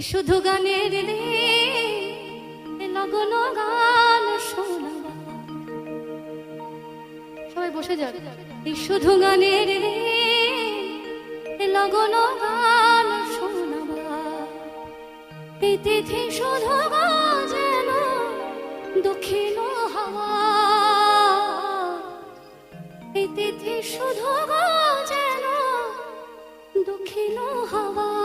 শুধু গানের লগন সবাই বসে যান এই শুধু গানের লগন গান শুধু যেন দক্ষিণ হাওয়া। তিথি শুধু যেন দক্ষিণ হাওয়া।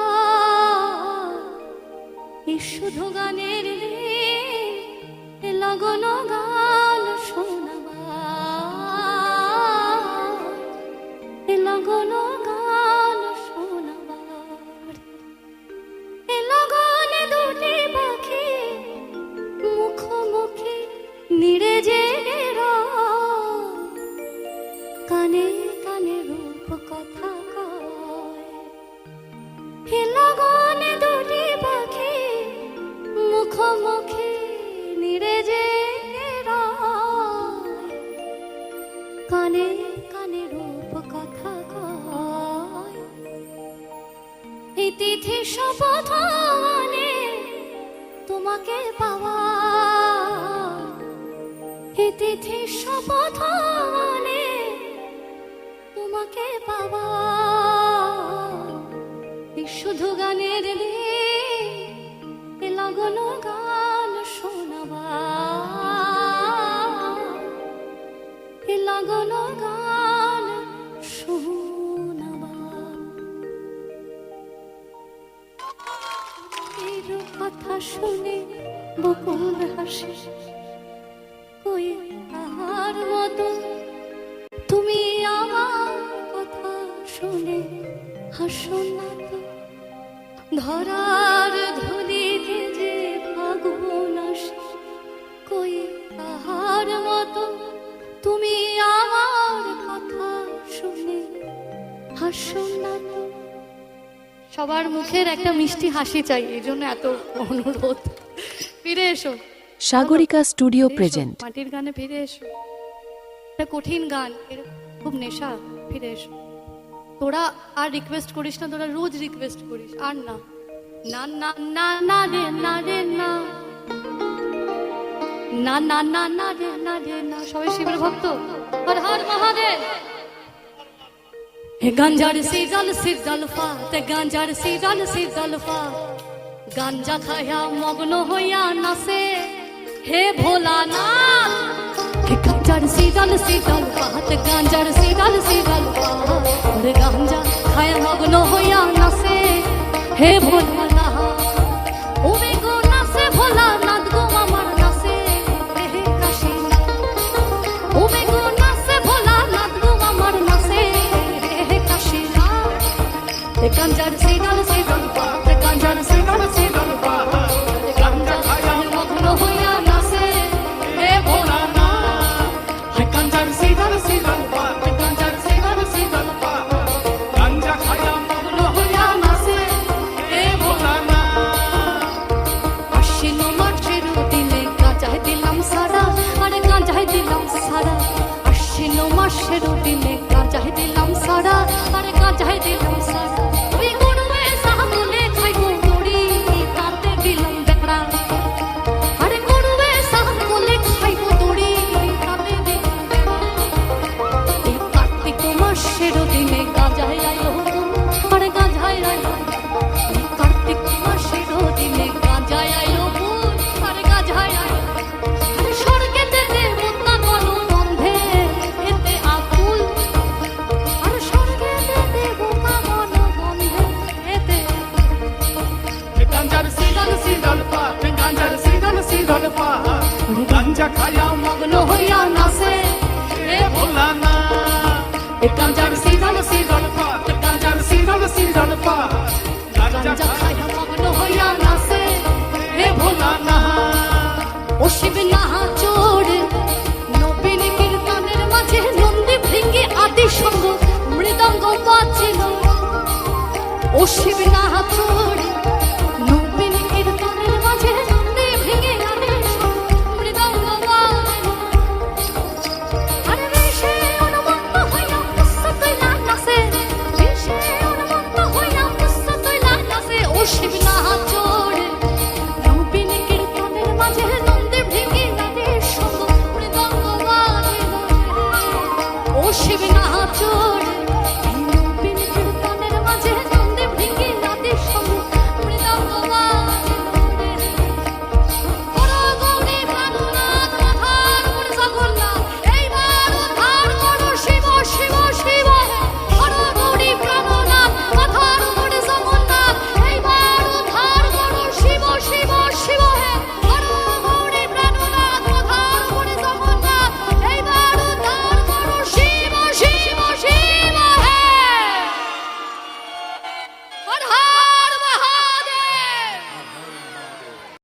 শুধু গানের রে, লগন গান শোনাবা লগন গান শোনাবার লগনে দুটি পাখি মুখোমুখি নিড়ে রয়। কানে কানে রূপ কথা তিথি শপথ মানে তোমাকে পাওয়া। এই তিথি শপথ মানে তোমাকে পাওয়া। শুধু গানের রে এ লগন গান শোনাবা। এ লগন গান শোনাবা। কথা শুনে বকুল হাসে। কই তাহার মতো তুমি আমার কথা শুনে হাসো না তো। ধরার ধুলিতে যে ফাগুন আসে। কই তাহার মতো তুমি আমার কথা শুনে হাসো না তো। সবার মুখের একটা মিষ্টি হাসি চাই এই জন্য এত অনুরোধ। ফিরে এসো। Sagarika studio present. মাটির গানে ফিরে এসো। এটা কঠিন গান খুব নেশা ফিরে এসো। তোরা আর রিকোয়েস্ট করিস না তোরা রোজ রিকোয়েস্ট করিস আর না। না না না না রে না রে না। না না না না রে না রে না। সবাই শিবের ভক্ত। হর হর মহাদেব। গাঞ্জার সিজল সিজলফা তে গাঞ্জার সিজল সিজলফা গাঞ্জা খায়া মগ্ন হইয়া নাচে হে ভোলা না হে গাঞ্জার সিজল সিজলফা তে গাঞ্জার সিজল সিজলফা রে গাঞ্জা খায়া মগ্ন হইয়া নাচে হে ভোলা দিলাম সারা আরে গাঁজায় দিলাম হে কাঞ্জার সিগাল সিগাল পা হে কাঞ্জার সিগাল সিগাল পা গাঞ্জা গাঞ্জা খায়া খাইয়া মগ্ন হইয়া নাচে হে ভোলা না ও শিব নাহা চোর নবীন কীর্তনের মাঝে নন্দী ভৃঙ্গি আদি সঙ্গ মৃদঙ্গ বাজিল ও শিব নাহা চোর